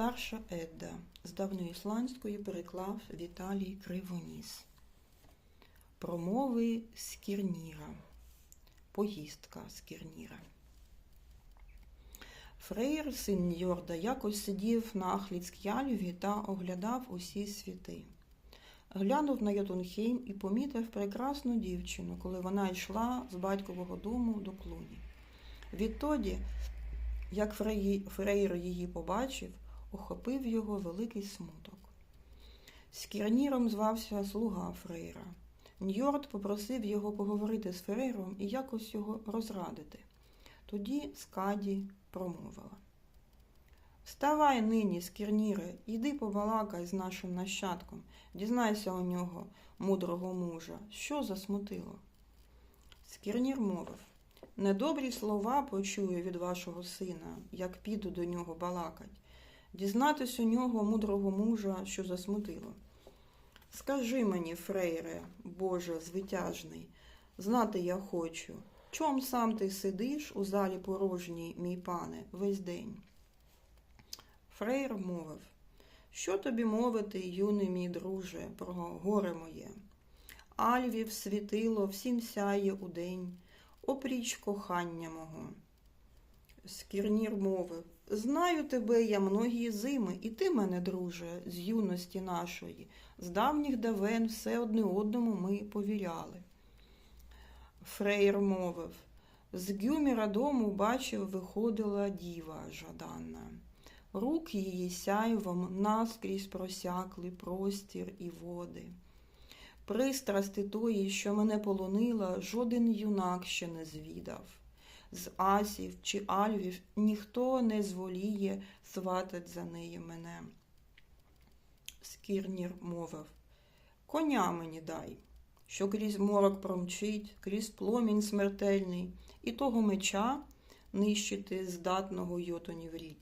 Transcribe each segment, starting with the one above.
Старша Едда з давньоісландської переклав Віталій Кривоніс. Промови Скірніра. Поїздка Скірніра. Фрейр, син Ньорда, якось сидів на Ахліцк'яльві та оглядав усі світи. Глянув на Йотунхейм і помітив прекрасну дівчину, коли вона йшла з батькового дому до клуні. Відтоді, як Фрей- Фрейр її побачив, охопив його великий смуток. Скірніром звався слуга Фрейра. Ньорд попросив його поговорити з Фрейром і якось його розрадити. Тоді Скаді промовила. Вставай нині, Скірніре, іди побалакай з нашим нащадком, дізнайся у нього, мудрого мужа, що засмутило. Скірнір мовив. Недобрі слова почую від вашого сина, як піду до нього балакать. Дізнатись у нього мудрого мужа, що засмутило. Скажи мені, Фрейре, Боже звитяжний, знати я хочу, чом сам ти сидиш у залі порожній, мій пане, весь день? Фрейр мовив, що тобі мовити, юний мій друже, про горе моє? Альвів світило, всім сяє удень, опріч кохання мого. Скірнір мовив, знаю тебе я многії зими, і ти мене, друже, з юності нашої, з давніх давен все одне одному ми повіряли. Фрейр мовив, з Гюміра дому бачив, виходила діва жаданна. Рук її сяйвом наскрізь просякли простір і води. Пристрасти тої, що мене полонила, жоден юнак ще не звідав. З асів чи альвів ніхто не зволіє сватать за неї мене. Скірнір мовив Коня мені дай, що крізь морок промчить, крізь пломінь смертельний, і того меча нищити здатного йотонів рід.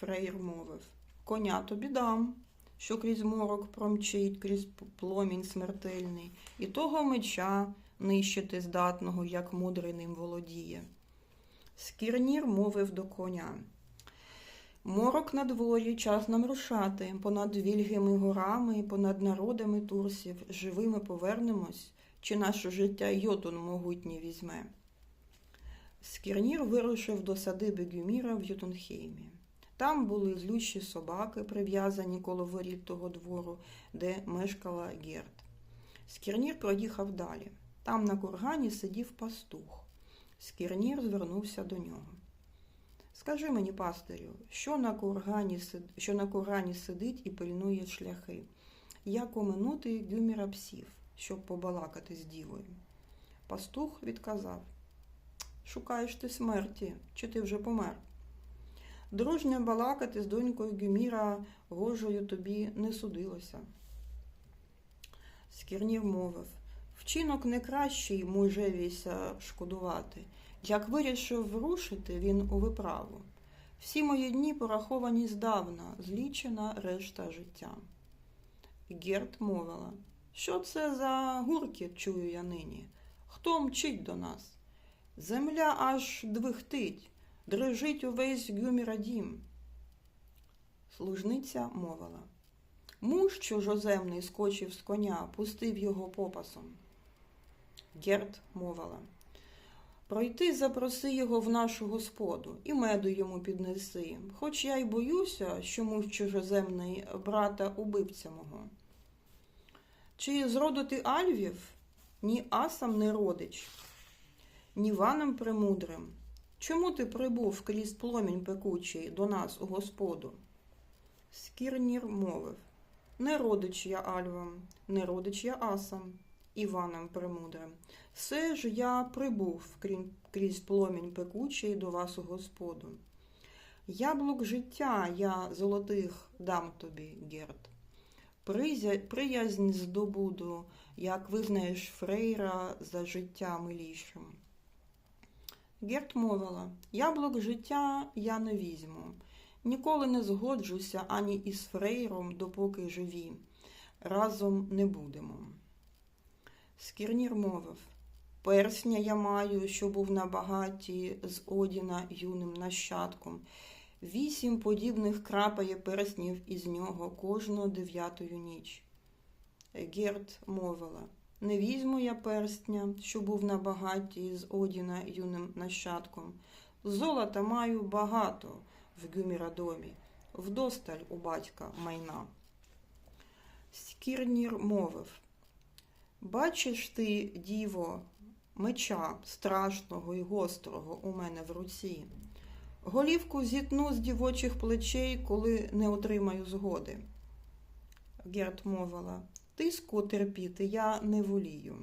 Фрейр мовив Коня тобі дам, що крізь морок промчить, крізь пломінь смертельний, і того меча нищити здатного, як мудрий ним володіє. Скірнір мовив до коня. Морок на дворі, час нам рушати, понад вільгими горами, понад народами турсів, живими повернемось, чи наше життя йотун могутній візьме. Скірнір вирушив до садиби Гюміра в Ютунхеймі. Там були злющі собаки, прив'язані коло воріт того двору, де мешкала Герд. Скірнір проїхав далі. Там на кургані сидів пастух. Скірнір звернувся до нього. Скажи мені, пастирю, що на кургані, що на кургані сидить і пильнує шляхи? Як оминути гюміра псів, щоб побалакати з дівою? Пастух відказав: Шукаєш ти смерті, чи ти вже помер? Дружньо балакати з донькою Гюміра гожою тобі не судилося. Скірнір мовив Вчинок не кращий мужевіся шкодувати. Як вирішив врушити він у виправу. Всі мої дні пораховані здавна, злічена решта життя. Герт мовила, що це за гуркіт чую я нині? Хто мчить до нас? Земля аж двихтить, дрижить увесь гюміра дім. Служниця мовила. Муж чужоземний скочив з коня, пустив його попасом. Герт мовила. Пройти запроси його в нашу господу і меду йому піднеси, хоч я й боюся, що муж чужоземний брата убивця мого. Чи з роду ти Альвів? Ні асам не родич, ні ванам премудрим. Чому ти прибув крізь пломінь пекучий до нас у господу? Скірнір мовив. Не родич я Альвам, не родич я асам, Іваном Премудрим. Все ж я прибув крізь пломінь пекучий до вас у Господу. Яблук життя я золотих дам тобі, Герд. Приязнь здобуду, як визнаєш Фрейра за життя милішим. Герд мовила, яблук життя я не візьму. Ніколи не згоджуся ані із Фрейром, допоки живі. Разом не будемо. Скірнір мовив Персня я маю, що був на багаті з Одіна юним нащадком. Вісім подібних крапає перснів із нього кожну дев'ятою ніч. Герт мовила, не візьму я перстня, що був на багаті з Одіна юним нащадком. Золота маю багато в Гюмірадомі, вдосталь у батька майна. Скірнір мовив, бачиш ти, діво, меча страшного і гострого у мене в руці. Голівку зітну з дівочих плечей, коли не отримаю згоди. Герт мовила, тиску терпіти я не волію.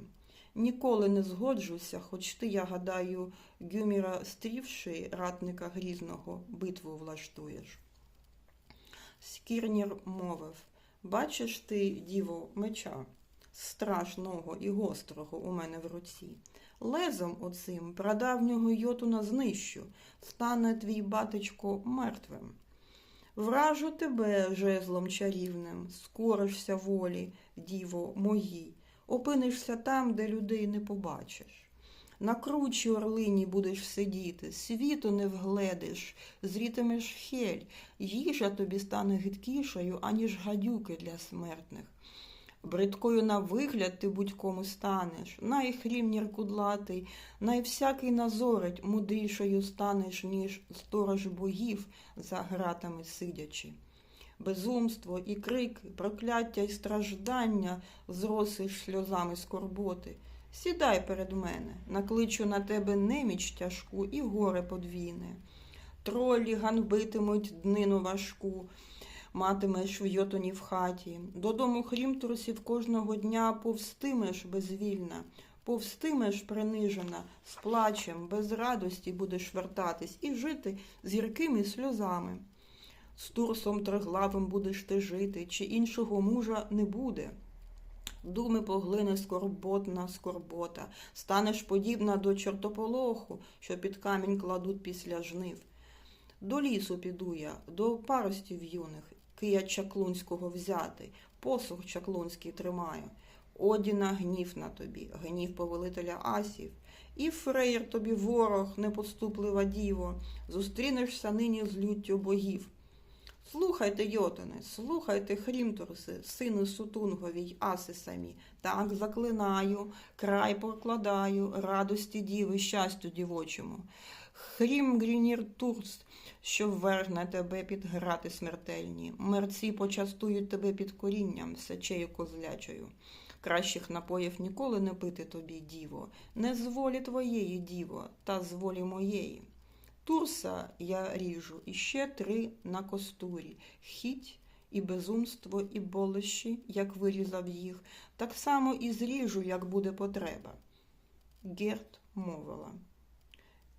Ніколи не згоджуся, хоч ти, я гадаю, Гюміра стрівши ратника грізного, битву влаштуєш. Скірнір мовив, бачиш ти, діво, меча, страшного і гострого у мене в руці. Лезом оцим прадавнього йотуна знищу, стане твій батечко мертвим. Вражу тебе жезлом чарівним, скоришся волі, діво моїй, опинишся там, де людей не побачиш. На кручі орлині будеш сидіти, світу не вгледиш, зрітимеш хель, їжа тобі стане гидкішою, аніж гадюки для смертних. Бридкою на вигляд ти будь-кому станеш, най хрімнір кудлатий, най всякий назорить мудрішою станеш, ніж сторож богів за гратами сидячи. Безумство і крики, прокляття й страждання зросиш сльозами скорботи. Сідай перед мене, накличу на тебе неміч тяжку і горе подвійне. Тролі ганбитимуть днину важку, матимеш в йотуні в хаті. Додому хрімтурсів кожного дня повстимеш безвільна, повстимеш принижена, з плачем, без радості будеш вертатись і жити з гіркими сльозами. З турсом триглавим будеш ти жити, чи іншого мужа не буде. Думи поглине скорботна скорбота, станеш подібна до чортополоху, що під камінь кладуть після жнив. До лісу піду я, до паростів юних, кия чаклунського взяти, посух чаклунський тримаю. Одіна гнів на тобі, гнів повелителя асів, і фреєр тобі ворог, непоступлива діво, зустрінешся нині з люттю богів. Слухайте, йотини, слухайте, хрімторси, сини сутунгові й аси самі. Так заклинаю, край покладаю, радості діви, щастю дівочому. Хрім грінір турс, що ввергне тебе під грати смертельні. Мерці почастують тебе під корінням, сечею козлячою. Кращих напоїв ніколи не пити тобі, діво, не з волі твоєї, діво, та з волі моєї. Турса я ріжу і ще три на костурі, хіть і безумство, і болощі, як вирізав їх, так само і зріжу, як буде потреба. Герт мовила.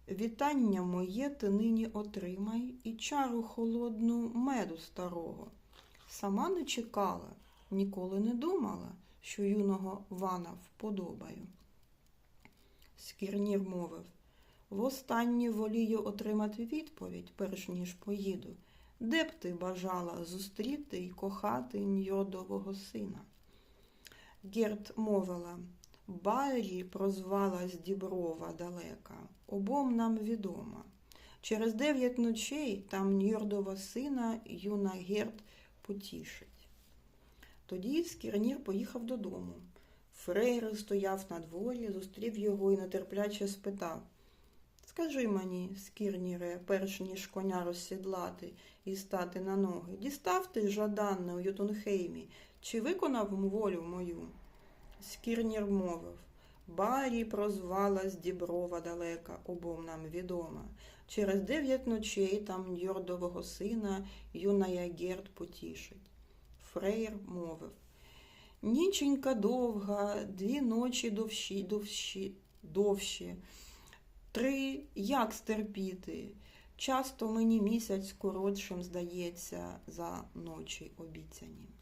Вітання моє ти нині отримай і чару холодну меду старого. Сама не чекала, ніколи не думала, що юного вана вподобаю. Скірнір мовив. Востаннє волію отримати відповідь, перш ніж поїду. Де б ти бажала зустріти й кохати ньодового сина? Герт мовила, Барі прозвалась Діброва далека, обом нам відома. Через дев'ять ночей там ньордова сина юна Герт потішить. Тоді Скірнір поїхав додому. Фрейр стояв на дворі, зустрів його і нетерпляче спитав Скажи мені, скірніре, перш ніж коня розсідлати і стати на ноги, дістав ти жаданне у Ютунхеймі, чи виконав волю мою? Скірнір мовив, Барі прозвалась Діброва далека, обом нам відома. Через дев'ять ночей там Йордового сина юная Герд потішить. Фрейр мовив, Ніченька довга, дві ночі довші, довші, довші. Три як стерпіти? Часто мені місяць коротшим здається за ночі обіцяні.